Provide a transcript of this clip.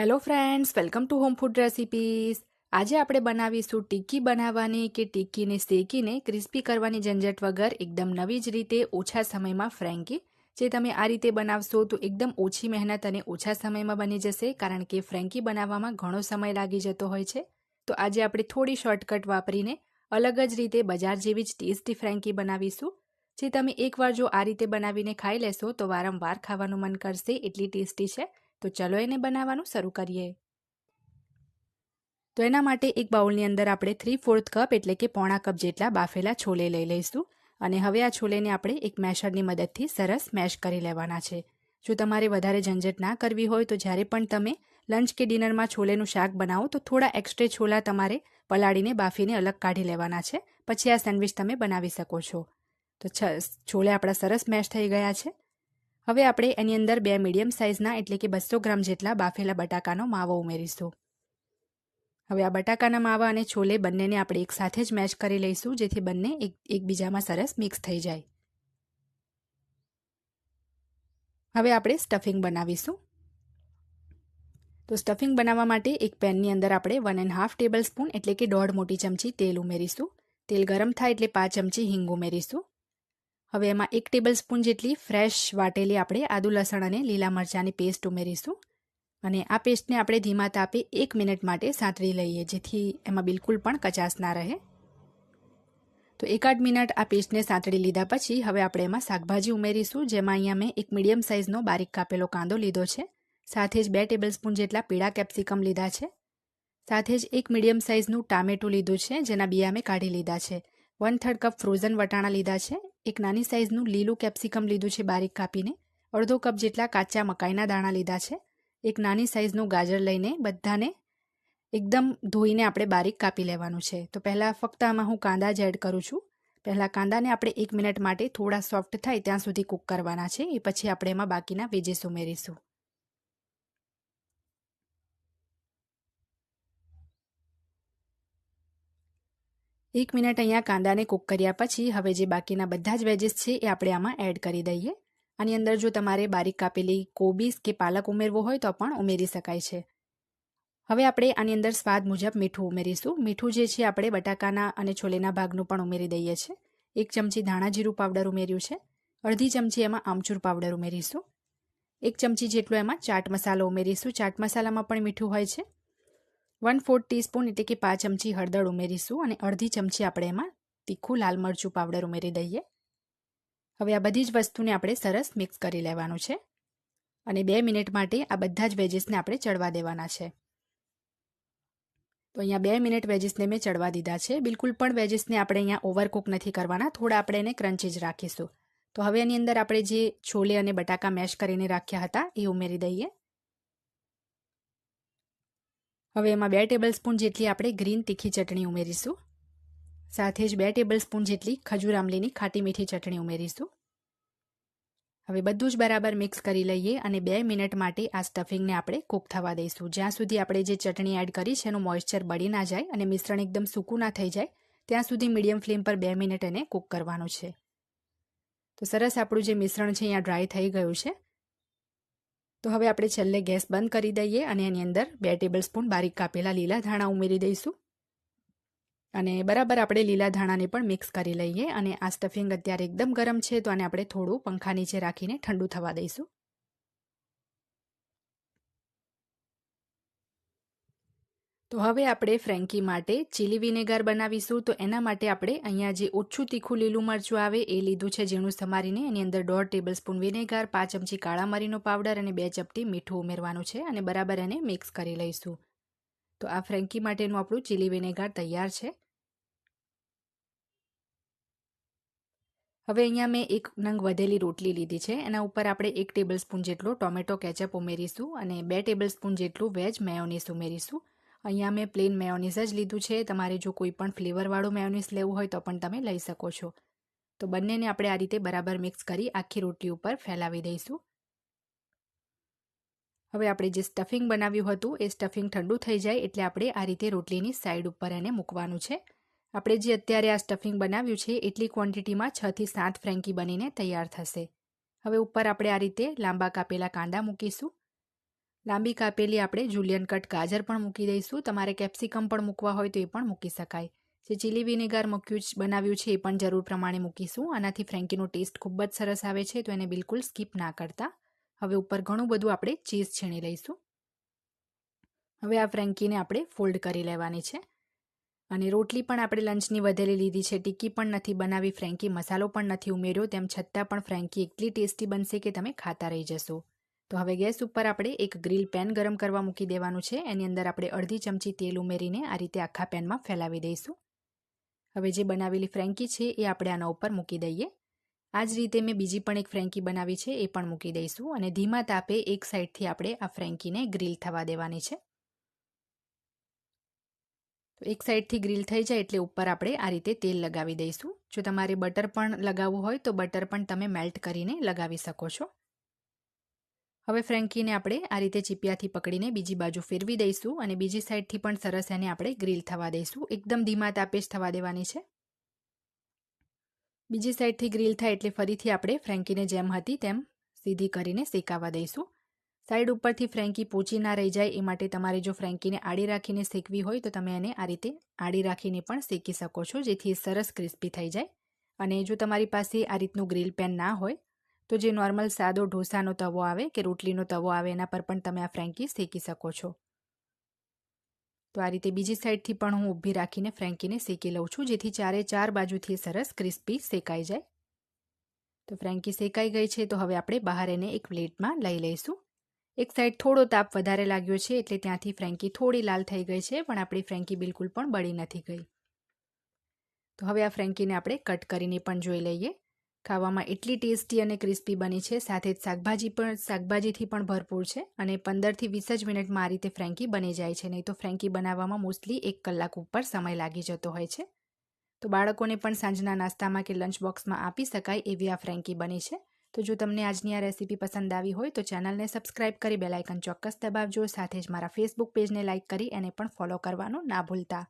Hello friends welcome to home food recipes આજે આપણે બનાવીશું ટિક્કી બનાવવાની કે ટિક્કીને શેકીને ક્રિસ્પી કરવાની ઝંઝટ વગર એકદમ નવી જ રીતે ઓછા સમયમાં ફ્રેન્કી જે તમે આ રીતે બનાવશો તો એકદમ ઓછી મહેનત અને ઓછા સમયમાં બની જશે, કારણ કે ફ્રેન્કી બનાવવામાં ઘણો સમય લાગી જતો હોય છે. તો આજે આપણે થોડી શોર્ટકટ વાપરીને અલગ જ રીતે બજાર જેવી જ ટેસ્ટી ફ્રેન્કી બનાવીશું. જે તમે એકવાર જો આ રીતે બનાવીને ખાઈ લેશો તો વારંવાર ખાવાનું મન કરશે, એટલી ટેસ્ટી છે. તો ચાલો એને બનાવવાનું શરૂ કરીએ. તો એના માટે એક બાઉલની અંદર આપણે થ્રી ફોર્થ કપ એટલે કે પોણા કપ જેટલા બાફેલા છોલે લઈ લઈશું. અને હવે આ છોલેને આપણે એક મેશરની મદદથી સરસ મેશ કરી લેવાના છે. જો તમારે વધારે ઝંઝટ ના કરવી હોય તો જ્યારે પણ તમે લંચ કે ડિનરમાં છોલેનું શાક બનાવો તો થોડા એક્સ્ટ્રા છોલા તમારે પલાળીને બાફીને અલગ કાઢી લેવાના છે. પછી આ સેન્ડવિચ તમે બનાવી શકો છો. તો છોલે આપણા સરસ મેશ થઈ ગયા છે. હવે આપણે એની અંદર બે મીડિયમ સાઇઝના એટલે કે બસો ગ્રામ જેટલા બાફેલા બટાકાનો માવો ઉમેરીશું. હવે આ બટાકાના માવા અને છોલે બંનેને આપણે એકસાથે જ મેચ કરી લઈશું, જેથી બંને એક, એકબીજામાં સરસ મિક્સ થઈ જાય. હવે આપણે સ્ટફિંગ બનાવીશું. તો સ્ટફિંગ બનાવવા માટે એક પેનની અંદર આપણે one and half tablespoon એટલે કે દોઢ મોટી ચમચી તેલ ઉમેરીશું. તેલ ગરમ થાય એટલે પાંચ ચમચી હિંગ ઉમેરીશું. હવે એમાં એક ટેબલ સ્પૂન જેટલી ફ્રેશ વાટેલી આપણે આદુ લસણ અને લીલા મરચાંની પેસ્ટ ઉમેરીશું. અને આ પેસ્ટને આપણે ધીમા તાપે એક મિનિટ માટે સાંતળી લઈએ, જેથી એમાં બિલકુલ પણ કચાશ ના રહે. તો એકાદ મિનિટ આ પેસ્ટને સાંતળી લીધા પછી હવે આપણે એમાં શાકભાજી ઉમેરીશું, જેમાં અહીંયા મેં એક મીડિયમ સાઇઝનો બારીક કાપેલો કાંદો લીધો છે. સાથે જ બે ટેબલ સ્પૂન જેટલા પીળા કેપ્સિકમ લીધા છે. સાથે જ એક મીડિયમ સાઇઝનું ટામેટું લીધું છે, જેના બિયા મેં કાઢી લીધા છે. વન થર્ડ કપ ફ્રોઝન વટાણા લીધા છે. એક નાની સાઇઝનું લીલું કેપ્સિકમ લીધું છે બારીક કાપીને. અડધો કપ જેટલા કાચા મકાઈના દાણા લીધા છે. એક નાની સાઇઝનું ગાજર લઈને બધાને એકદમ ધોઈને આપણે બારીક કાપી લેવાનું છે. તો પહેલાં ફક્ત આમાં હું કાંદા જ એડ કરું છું. પહેલાં કાંદાને આપણે એક મિનિટ માટે થોડા સોફ્ટ થાય ત્યાં સુધી કૂક કરવાના છે. એ પછી આપણે એમાં બાકીના વેજીસ ઉમેરીશું. એક મિનિટ અહીંયા કાંદાને કૂક કર્યા પછી હવે જે બાકીના બધા જ વેજીસ છે એ આપણે આમાં એડ કરી દઈએ. આની અંદર જો તમારે બારીક કાપેલી કોબીસ કે પાલક ઉમેરવો હોય તો પણ ઉમેરી શકાય છે. હવે આપણે આની અંદર સ્વાદ મુજબ મીઠું ઉમેરીશું. મીઠું જે છે આપણે બટાકાના અને છોલેના ભાગનું પણ ઉમેરી દઈએ છીએ. એક ચમચી ધાણા જીરું પાવડર ઉમેર્યું છે. અડધી ચમચી એમાં આમચૂર પાવડર ઉમેરીશું. એક ચમચી જેટલો એમાં ચાટ મસાલો ઉમેરીશું. ચાટ મસાલામાં પણ મીઠું હોય છે. વન ફોર્થ ટીસ્પૂન એટલે કે પાંચ ચમચી હળદર ઉમેરીશું અને અડધી ચમચી આપણે એમાં તીખું લાલ મરચું પાવડર ઉમેરી દઈએ. હવે આ બધી જ વસ્તુને આપણે સરસ મિક્સ કરી લેવાનું છે અને બે મિનિટ માટે આ બધા જ વેજીસને આપણે ચડવા દેવાના છે. તો અહીંયા બે મિનિટ વેજીસને મેં ચડવા દીધા છે. બિલકુલ પણ વેજીસને આપણે અહીંયા ઓવરકુક નથી કરવાના. થોડા આપણે એને ક્રંચી જ રાખીશું. તો હવે એની અંદર આપણે જે છોલે અને બટાકા મેશ કરીને રાખ્યા હતા એ ઉમેરી દઈએ. હવે એમાં બે ટેબલ સ્પૂન જેટલી આપણે ગ્રીન તીખી ચટણી ઉમેરીશું. સાથે જ બે ટેબલ સ્પૂન જેટલી ખજૂર આમલીની ખાટી મીઠી ચટણી ઉમેરીશું. હવે બધું જ બરાબર મિક્સ કરી લઈએ અને બે મિનિટ માટે આ સ્ટફિંગને આપણે કૂક થવા દઈશું. જ્યાં સુધી આપણે જે ચટણી એડ કરી છે એનું મોઇશ્ચર બળી ના જાય અને મિશ્રણ એકદમ સૂકું ના થઈ જાય, ત્યાં સુધી મીડિયમ ફ્લેમ પર બે મિનિટ એને કૂક કરવાનું છે. તો સરસ આપણું જે મિશ્રણ છે, અહીંયા ડ્રાય થઈ ગયું છે. તો હવે આપણે છેલ્લે ગેસ બંધ કરી દઈએ અને એની અંદર બે ટેબલ સ્પૂન બારીક કાપેલા લીલા ધાણા ઉમેરી દઈશું. અને બરાબર આપણે લીલા ધાણાને પણ મિક્સ કરી લઈએ અને આ સ્ટફિંગ અત્યારે એકદમ ગરમ છે, તો આને આપણે થોડું પંખા નીચે રાખીને ઠંડુ થવા દઈશું. તો હવે આપણે ફ્રેન્કી માટે ચીલી વિનેગર બનાવીશું. તો એના માટે આપણે અહીંયા જે ઓછું તીખું લીલું મરચું આવે એ લીધું છે, ઝીણું સમારીને. એની અંદર દોઢ ટેબલ સ્પૂન વિનેગર, પાંચ ચમચી કાળા મરીનો પાવડર અને બે ચપટી મીઠું ઉમેરવાનું છે અને બરાબર એને મિક્સ કરી લઈશું. તો આ ફ્રેન્કી માટેનું આપણું ચીલી વિનેગર તૈયાર છે. હવે અહીંયા મેં એક નંગ વધેલી રોટલી લીધી છે. એના ઉપર આપણે એક ટેબલ સ્પૂન જેટલો ટોમેટો કેચઅપ ઉમેરીશું અને બે ટેબલ સ્પૂન જેટલું વેજ મેયોનીસ ઉમેરીશું. અહીંયા મેં પ્લેન મેયોનીઝ જ લીધું છે. તમારે જો કોઈ પણ ફ્લેવરવાળું મેયોનીઝ લેવું હોય તો પણ તમે લઈ શકો છો. તો બંનેને આપણે આ રીતે બરાબર મિક્સ કરી આખી રોટલી ઉપર ફેલાવી દઈશું. હવે આપણે જે સ્ટફિંગ બનાવ્યું હતું, એ સ્ટફિંગ ઠંડુ થઈ જાય એટલે આપણે આ રીતે રોટલીની સાઈડ ઉપર એને મૂકવાનું છે. આપણે જે અત્યારે આ સ્ટફિંગ બનાવ્યું છે, એટલી ક્વોન્ટિટીમાં છથી સાત ફ્રેન્કી બનીને તૈયાર થશે. હવે ઉપર આપણે આ રીતે લાંબા કાપેલા કાંદા મૂકીશું. લાંબી કાપેલી આપણે જુલિયન કટ ગાજર પણ મૂકી દઈશું. તમારે કેપ્સિકમ પણ મૂકવા હોય તો એ પણ મૂકી શકાય. જે ચીલી વિનેગર મૂક્યું બનાવ્યું છે એ પણ જરૂર પ્રમાણે મૂકીશું. આનાથી ફ્રેન્કીનો ટેસ્ટ ખૂબ જ સરસ આવે છે, તો એને બિલકુલ સ્કીપ ના કરતા. હવે ઉપર ઘણું બધું આપણે ચીઝ છીણી લઈશું. હવે આ ફ્રેન્કીને આપણે ફોલ્ડ કરી લેવાની છે. અને રોટલી પણ આપણે લંચની વધેલી લીધી છે. ટીકી પણ નથી બનાવી, ફ્રેન્કી મસાલો પણ નથી ઉમેર્યો, તેમ છતાં પણ ફ્રેન્કી એટલી ટેસ્ટી બનશે કે તમે ખાતા રહી જશો. તો હવે ગેસ ઉપર આપણે એક ગ્રીલ પેન ગરમ કરવા મૂકી દેવાનું છે. એની અંદર આપણે અડધી ચમચી તેલ ઉમેરીને આ રીતે આખા પેનમાં ફેલાવી દઈશું. હવે જે બનાવેલી ફ્રેન્કી છે એ આપણે આના ઉપર મૂકી દઈએ. આ જ રીતે મેં બીજી પણ એક ફ્રેન્કી બનાવી છે એ પણ મૂકી દઈશું અને ધીમા તાપે એક સાઈડથી આપણે આ ફ્રેન્કીને ગ્રીલ થવા દેવાની છે. તો એક સાઈડથી ગ્રીલ થઈ જાય એટલે ઉપર આપણે આ રીતે તેલ લગાવી દઈશું. જો તમારે બટર પણ લગાવવું હોય તો બટર પણ તમે મેલ્ટ કરીને લગાવી શકો છો. હવે ફ્રેન્કીને આપણે આ રીતે ચીપિયાથી પકડીને બીજી બાજુ ફેરવી દઈશું અને બીજી સાઈડથી પણ સરસ એને આપણે ગ્રીલ થવા દઈશું. એકદમ ધીમા તાપે જ થવા દેવાની છે. બીજી સાઈડથી ગ્રીલ થાય એટલે ફરીથી આપણે ફ્રેન્કીને જેમ હતી તેમ સીધી કરીને શેકાવા દઈશું. સાઈડ ઉપરથી ફ્રેન્કી પોચી ના રહી જાય એ માટે તમારે જો ફ્રેન્કીને આડી રાખીને શેકવી હોય તો તમે એને આ રીતે આડી રાખીને પણ શેકી શકો છો, જેથી સરસ ક્રિસ્પી થઈ જાય. અને જો તમારી પાસે આ રીતનું ગ્રીલ પેન ના હોય તો જે નોર્મલ સાદો ઢોસાનો તવો આવે કે રોટલીનો તવો આવે, એના પર પણ તમે આ ફ્રેન્કી શેકી શકો છો. તો આ રીતે બીજી સાઈડથી પણ હું ઊભી રાખીને ફ્રેન્કીને શેકી લઉં છું, જેથી ચારે ચાર બાજુથી સરસ ક્રિસ્પી શેકાઈ જાય. તો ફ્રેન્કી શેકાઈ ગઈ છે, તો હવે આપણે બહાર એને એક પ્લેટમાં લઈ લઈશું. એક સાઈડ થોડો તાપ વધારે લાગ્યો છે, એટલે ત્યાંથી ફ્રેન્કી થોડી લાલ થઈ ગઈ છે, પણ આપણી ફ્રેન્કી બિલકુલ પણ બળી નથી ગઈ. તો હવે આ ફ્રેન્કીને આપણે કટ કરીને પણ જોઈ લઈએ. ખાવામાં એટલી ટેસ્ટી અને ક્રિસ્પી બની છે. સાથે જ શાકભાજી પણ, શાકભાજીથી પણ ભરપૂર છે અને પંદરથી વીસ જ મિનિટમાં આ રીતે ફ્રેન્કી બની જાય છે. નહીં તો ફ્રેન્કી બનાવવામાં મોસ્ટલી એક કલાક ઉપર સમય લાગી જતો હોય છે. તો બાળકોને પણ સાંજના નાસ્તામાં કે લંચ બોક્સમાં આપી શકાય એવી આ ફ્રેન્કી બની છે. તો જો તમને આજની આ રેસીપી પસંદ આવી હોય તો ચેનલને સબસ્ક્રાઇબ કરી બેલાઇકન ચોક્કસ દબાવજો. સાથે જ મારા ફેસબુક પેજને લાઇક કરી એને પણ ફોલો કરવાનું ના ભૂલતા.